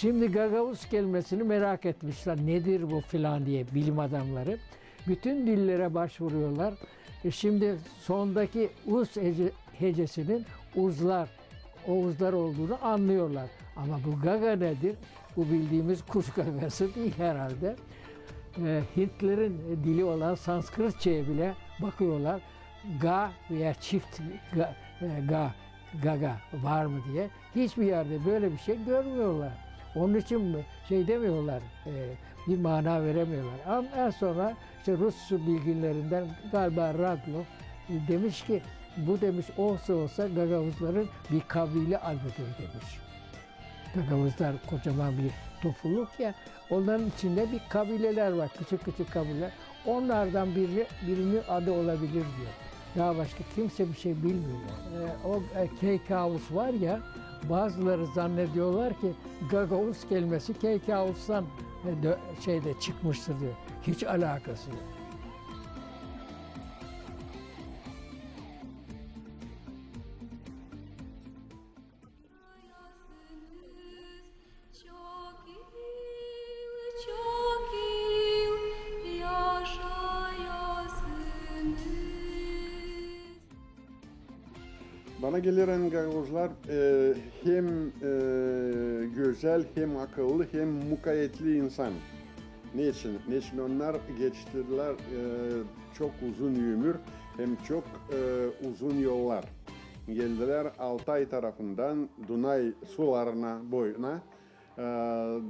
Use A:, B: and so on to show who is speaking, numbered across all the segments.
A: Şimdi Gagavuz kelimesini merak etmişler. Nedir bu filan diye bilim adamları. Bütün dillere başvuruyorlar. E şimdi sondaki uz hece- hecesinin uzlar, o uzlar olduğunu anlıyorlar. Ama bu gaga nedir? Bu bildiğimiz kuş gagası değil herhalde. E, Hintlerin dili olan Sanskritçe'ye bile bakıyorlar. Ga veya çift ga, e, ga, gaga var mı diye. Hiçbir yerde böyle bir şey görmüyorlar. Onun için şey demiyorlar, e, bir mana veremiyorlar. Ama en sonra işte Rus bilginlerinden galiba Radlov e, demiş ki bu demiş olsa olsa Gagavuzların bir kabile adıdır demiş. Gagavuzlar kocaman bir topluluk ya. Onların içinde bir kabileler var. Küçük küçük kabileler. Onlardan biri, birinin adı olabilir diyor. Daha başka kimse bir şey bilmiyor. Ee, o e, Keykavus var ya bazıları zannediyorlar ki Gagavuz kelimesi Keykavus'tan e, şeyde çıkmıştır diyor. Hiç alakası yok.
B: Bana gelen Gagavuzlar e, hem e, güzel hem akıllı hem mukayyetli insan. Niçin? Niçin onlar geçtiler e, çok uzun ömür hem çok e, uzun yollar. Geldiler Altay tarafından Dunay sularına boyuna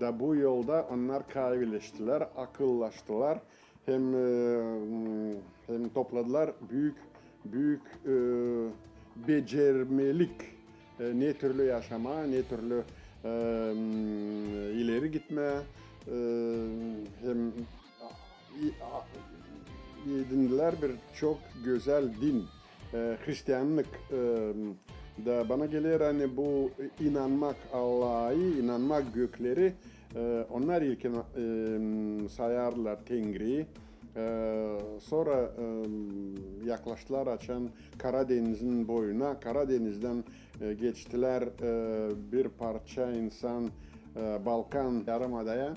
B: da bu yolda onlar kahveleştiler, akıllaştılar. Hem hem topladılar büyük büyük becermelik e, ne türlü yaşama ne türlü e, ileri gitme e, hem edindiler bir çok güzel din e, Hristiyanlık e, da bana gelir hani bu inanmak Allah'a inanmak gökleri e, onlar ilk e, sayarlar Tengri'yi sonra e, yaklaştılar açan Karadeniz'in boyuna. Karadeniz'den e, geçtiler e, bir parça insan e, Balkan Yarımada'ya.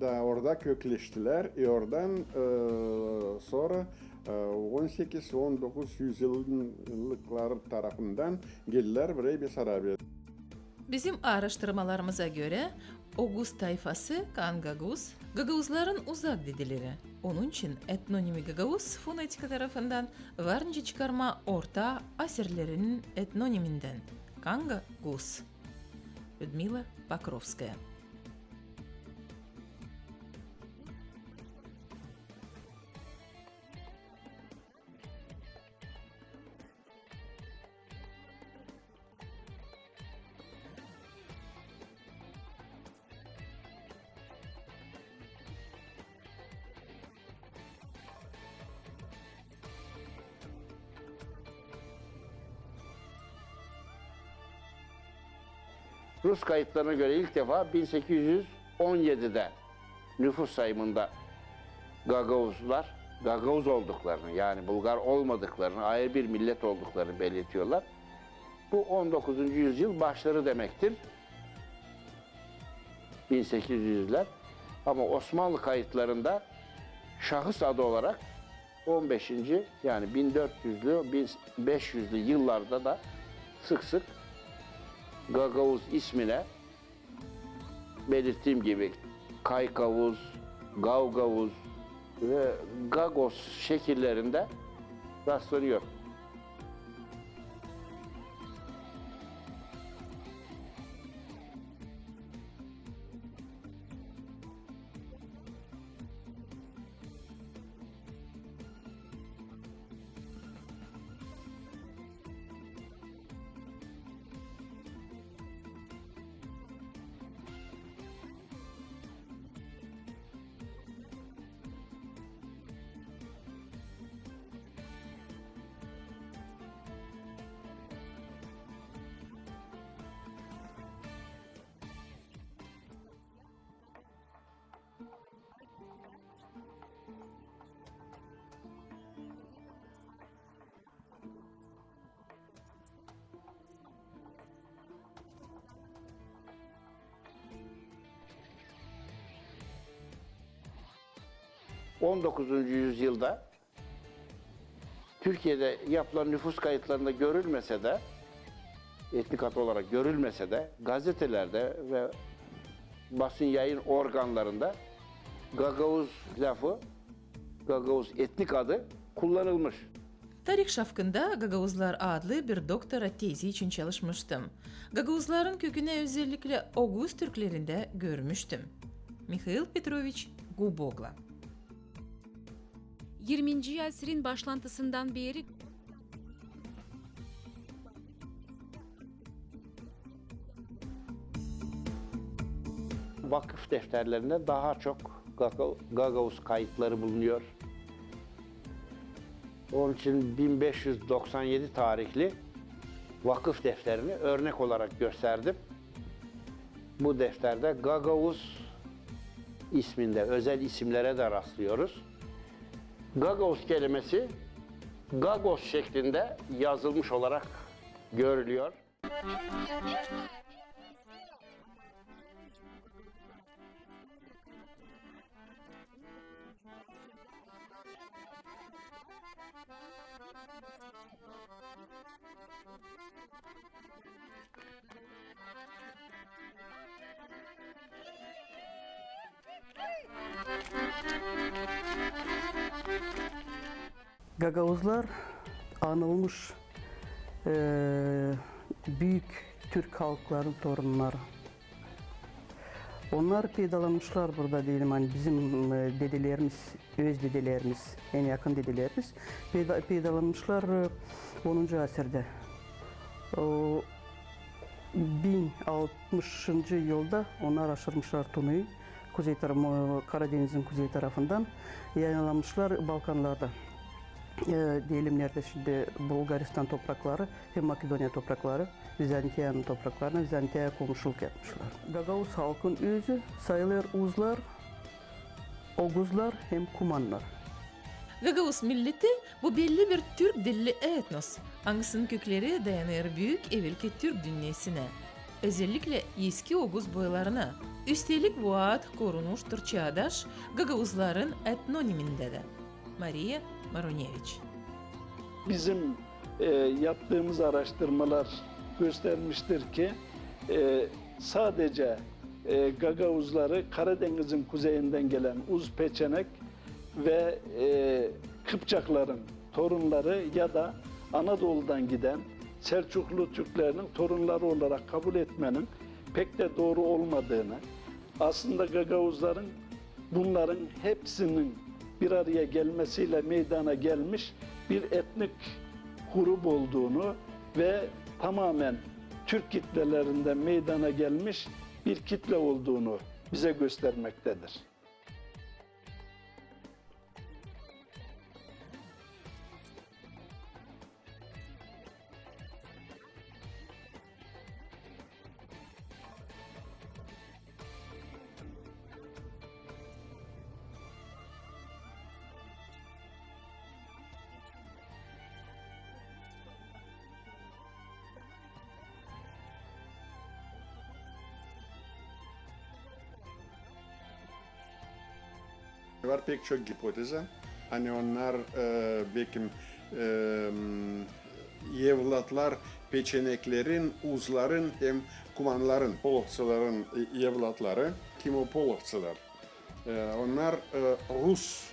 B: Da orada kökleştiler. E, oradan sonra e, 18-19 yüzyıllıklar tarafından geldiler buraya Besarabya.
C: Bizim araştırmalarımıza göre Oghuz tayfası Kangaguz, Gagavuzların uzak dedileri. Onun için etnonimi Gagavuz fonetika tarafından varınca çıkarma Orta Asirlerinin etnoniminden Kangaguz. Людмила Покровская.
D: Rus kayıtlarına göre ilk defa 1817'de nüfus sayımında Gagavuzlar Gagavuz olduklarını yani Bulgar olmadıklarını, ayrı bir millet olduklarını belirtiyorlar. Bu 19. yüzyıl başları demektir. 1800'ler. Ama Osmanlı kayıtlarında şahıs adı olarak 15. yani 1400'lü 1500'lü yıllarda da sık sık Gagavuz ismine belirttiğim gibi Kaykavuz, Gavgavuz ve Gagos şekillerinde rastlanıyor. 19. yüzyılda Türkiye'de yapılan nüfus kayıtlarında görülmese de etnik hat olarak görülmese de gazetelerde ve basın yayın organlarında Gagavuz lafı, Gagavuz etnik adı kullanılmış.
C: Tarih şafkında Gagavuzlar adlı bir doktora tezi için çalışmıştım. Gagavuzların kökünü özellikle Oğuz Türklerinde görmüştüm. Mikhail Petrovich Gubogla.
E: 20. asrın başlantısından beri
D: Vakıf defterlerinde daha çok Gaga- Gagavuz kayıtları bulunuyor. Onun için 1597 tarihli vakıf defterini örnek olarak gösterdim. Bu defterde Gagavuz isminde özel isimlere de rastlıyoruz. Gagavuz kelimesi Gagos şeklinde yazılmış olarak görülüyor.
F: Gagavuzlar anılmış eee, büyük Türk halkların torunları. Onlar peydalanmışlar burada diyelim hani bizim e, dedelerimiz, öz dedelerimiz, en yakın dedelerimiz peyda, peydalanmışlar e, 10. asırda. O 1060. yılda onlar aşırmışlar Tunu'yu. Kuzey Karadeniz'in kuzey tarafından yayınlanmışlar Balkanlarda e, diyelim şimdi Bulgaristan toprakları hem Makedonya toprakları Vizantiya'nın topraklarına Vizantiya'ya komşuluk yapmışlar. Gagavuz halkın özü sayılır Uzlar, Oguzlar hem Kumanlar.
C: Gagavuz milleti bu belli bir Türk dilli etnos. Hangisinin kökleri dayanır büyük evvelki Türk dünyasına. Özellikle eski Oğuz boylarına. Üstelik bu ad korunmuştur çağdaş Gagavuzların etnoniminde de. Maria Maronevich.
G: bizim e, yaptığımız araştırmalar göstermiştir ki e, sadece e, Gagavuzları Karadeniz'in kuzeyinden gelen Uz Peçenek ve e, Kıpçakların torunları ya da Anadolu'dan giden Selçuklu Türklerinin torunları olarak kabul etmenin pek de doğru olmadığını, aslında Gagavuzların bunların hepsinin bir araya gelmesiyle meydana gelmiş bir etnik grup olduğunu ve tamamen Türk kitlelerinden meydana gelmiş bir kitle olduğunu bize göstermektedir.
B: Var pek çok hipoteze. Hani onlar e, belki e, evlatlar peçeneklerin, uzların hem kumanların, polovçıların evlatları. Kim o polovçılar? E, onlar e, Rus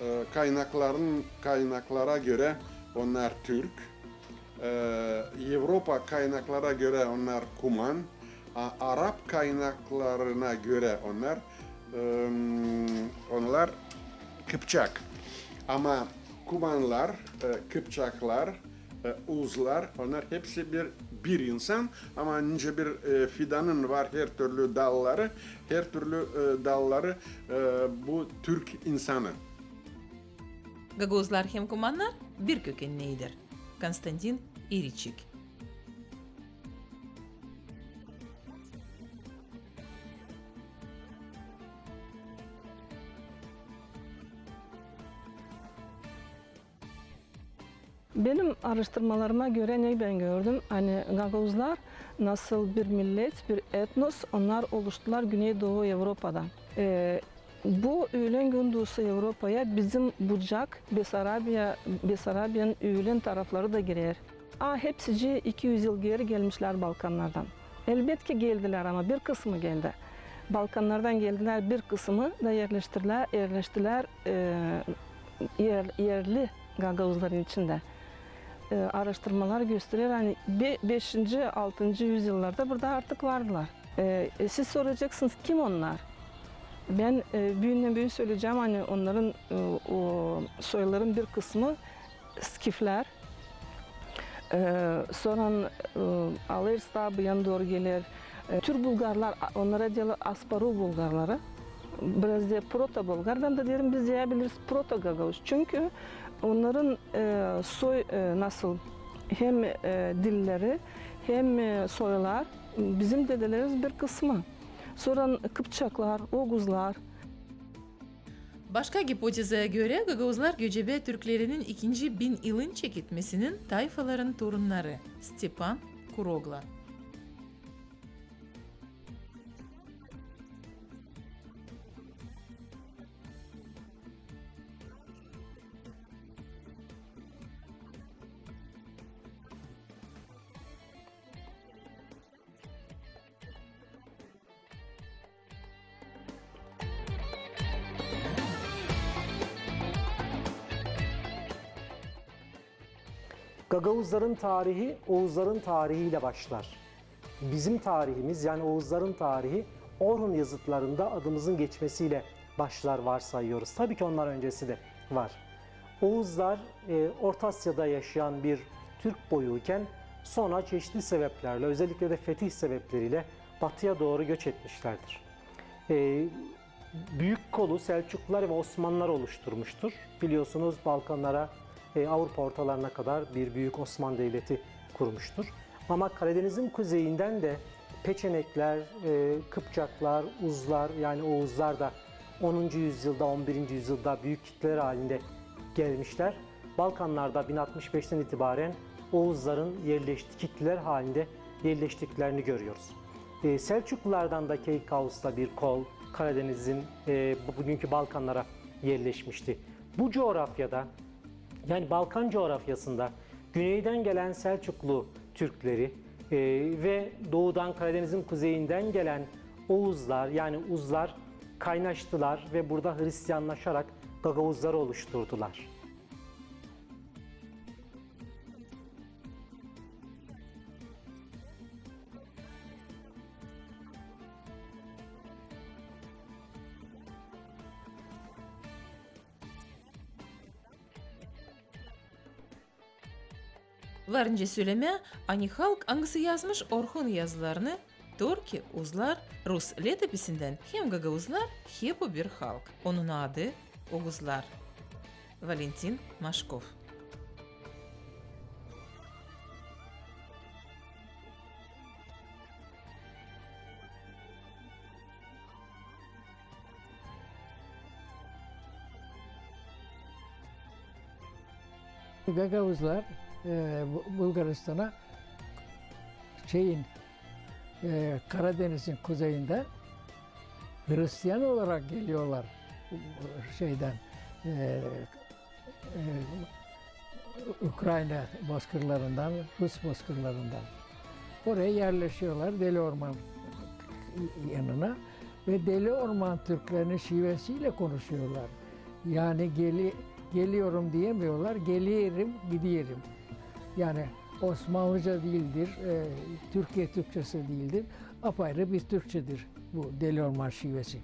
B: e, kaynakların kaynaklara göre onlar Türk. E, Avrupa kaynaklara göre onlar Kuman. Arap kaynaklarına göre onlar e, onlar Kıpçak. Ama Kumanlar, e, Kıpçaklar, Uzlar onlar hepsi bir bir insan ama nice bir e, fidanın var her türlü dalları, her türlü e, dalları e, bu Türk insanı.
C: Gagavuzlar hem Kumanlar bir kökenlidir. Konstantin İriçik.
H: Benim araştırmalarıma göre ne ben gördüm? Hani Gagavuzlar nasıl bir millet, bir etnos onlar oluştular Güneydoğu Avrupa'da. Ee, Bu öğlen gündüzü Avrupa'ya bizim Bucak, Besarabya, Besarabya'nın öğlen tarafları da girer. Aa, hepsici 200 yıl geri gelmişler Balkanlardan. Elbette geldiler ama bir kısmı geldi. Balkanlardan geldiler bir kısmı da yerleştirdiler, yerleştiler e, yer, yerli Gagavuzların içinde. E, araştırmalar gösteriyor hani 5. 6. yüzyıllarda burada artık vardılar. E, e, siz soracaksınız kim onlar? Ben e, büyüğünden büyüğü söyleyeceğim hani onların e, o soyların bir kısmı Skifler. E, sonra e, Alırsta bu yana doğru gelir. E, Türk Bulgarlar onlara diyorlar Asparu Bulgarları. Biraz da Proto Bulgar. Ben de derim biz diyebiliriz Proto Gagavuz. Çünkü onların e, soy e, nasıl hem e, dilleri hem e, soylar bizim dedelerimiz bir kısmı. Sonra Kıpçaklar, Oğuzlar,
C: Başka hipotezaya göre Gagavuzlar göçebe Türklerinin ikinci bin yılın çekitmesinin tayfaların torunları Stepan Kurogla.
I: Gagavuzların tarihi Oğuzların tarihiyle başlar. Bizim tarihimiz yani Oğuzların tarihi Orhun yazıtlarında adımızın geçmesiyle başlar varsayıyoruz. Tabii ki ondan öncesi de var. Oğuzlar e, Orta Asya'da yaşayan bir Türk boyuyken sonra çeşitli sebeplerle özellikle de fetih sebepleriyle batıya doğru göç etmişlerdir. E, büyük kolu Selçuklular ve Osmanlılar oluşturmuştur. Biliyorsunuz Balkanlara, Avrupa ortalarına kadar bir büyük Osmanlı Devleti kurmuştur. Ama Karadeniz'in kuzeyinden de Peçenekler, e, Kıpçaklar, Uzlar yani Oğuzlar da 10. yüzyılda, 11. yüzyılda büyük kitleler halinde gelmişler. Balkanlarda 1065'ten itibaren Oğuzların yerleştiği kitleler halinde yerleştiklerini görüyoruz. E, Selçuklulardan da Keykaus'ta bir kol Karadeniz'in e, bugünkü Balkanlara yerleşmişti. Bu coğrafyada yani Balkan coğrafyasında güneyden gelen Selçuklu Türkleri e, ve doğudan Karadeniz'in kuzeyinden gelen Oğuzlar yani Uzlar kaynaştılar ve burada Hristiyanlaşarak Gagavuzları oluşturdular.
C: Varınca söyleme, ani halk hangisi yazmış Orhun yazılarını Torki, Uzlar, Rus letopisinden hem Gagavuzlar hem bu bir halk. Onun adı Oğuzlar. Valentin Maşkov.
A: Gagavuzlar e, Bu- Bulgaristan'a şeyin e, Karadeniz'in kuzeyinde Hristiyan olarak geliyorlar şeyden e, Ukrayna bozkırlarından, Rus bozkırlarından. Oraya yerleşiyorlar Deli Orman yanına ve Deli Orman Türklerinin şivesiyle konuşuyorlar. Yani geli, geliyorum diyemiyorlar, geliyorum, gidiyorum. Yani Osmanlıca değildir, e, Türkiye Türkçesi değildir, apayrı bir Türkçedir bu Deli Orman şivesi.